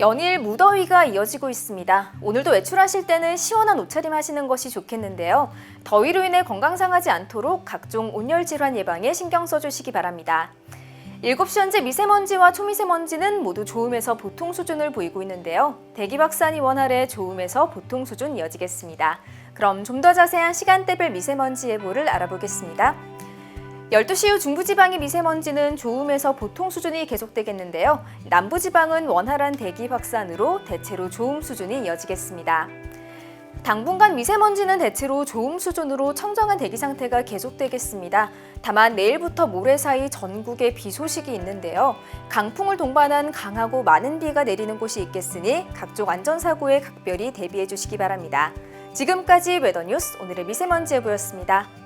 연일 무더위가 이어지고 있습니다. 오늘도 외출하실 때는 시원한 옷차림 하시는 것이 좋겠는데요. 더위로 인해 건강 상하지 않도록 각종 온열 질환 예방에 신경 써주시기 바랍니다. 7시 현재 미세먼지와 초미세먼지는 모두 좋음에서 보통 수준을 보이고 있는데요. 대기 확산이 원활해 좋음에서 보통 수준 이어지겠습니다. 그럼 좀 더 자세한 시간대별 미세먼지 예보를 알아보겠습니다. 12시 후 중부지방의 미세먼지는 좋음에서 보통 수준이 계속되겠는데요. 남부지방은 원활한 대기 확산으로 대체로 좋음 수준이 이어지겠습니다. 당분간 미세먼지는 대체로 좋음 수준으로 청정한 대기 상태가 계속되겠습니다. 다만 내일부터 모레 사이 전국에 비 소식이 있는데요. 강풍을 동반한 강하고 많은 비가 내리는 곳이 있겠으니 각종 안전사고에 각별히 대비해 주시기 바랍니다. 지금까지 웨더뉴스 오늘의 미세먼지 예보였습니다.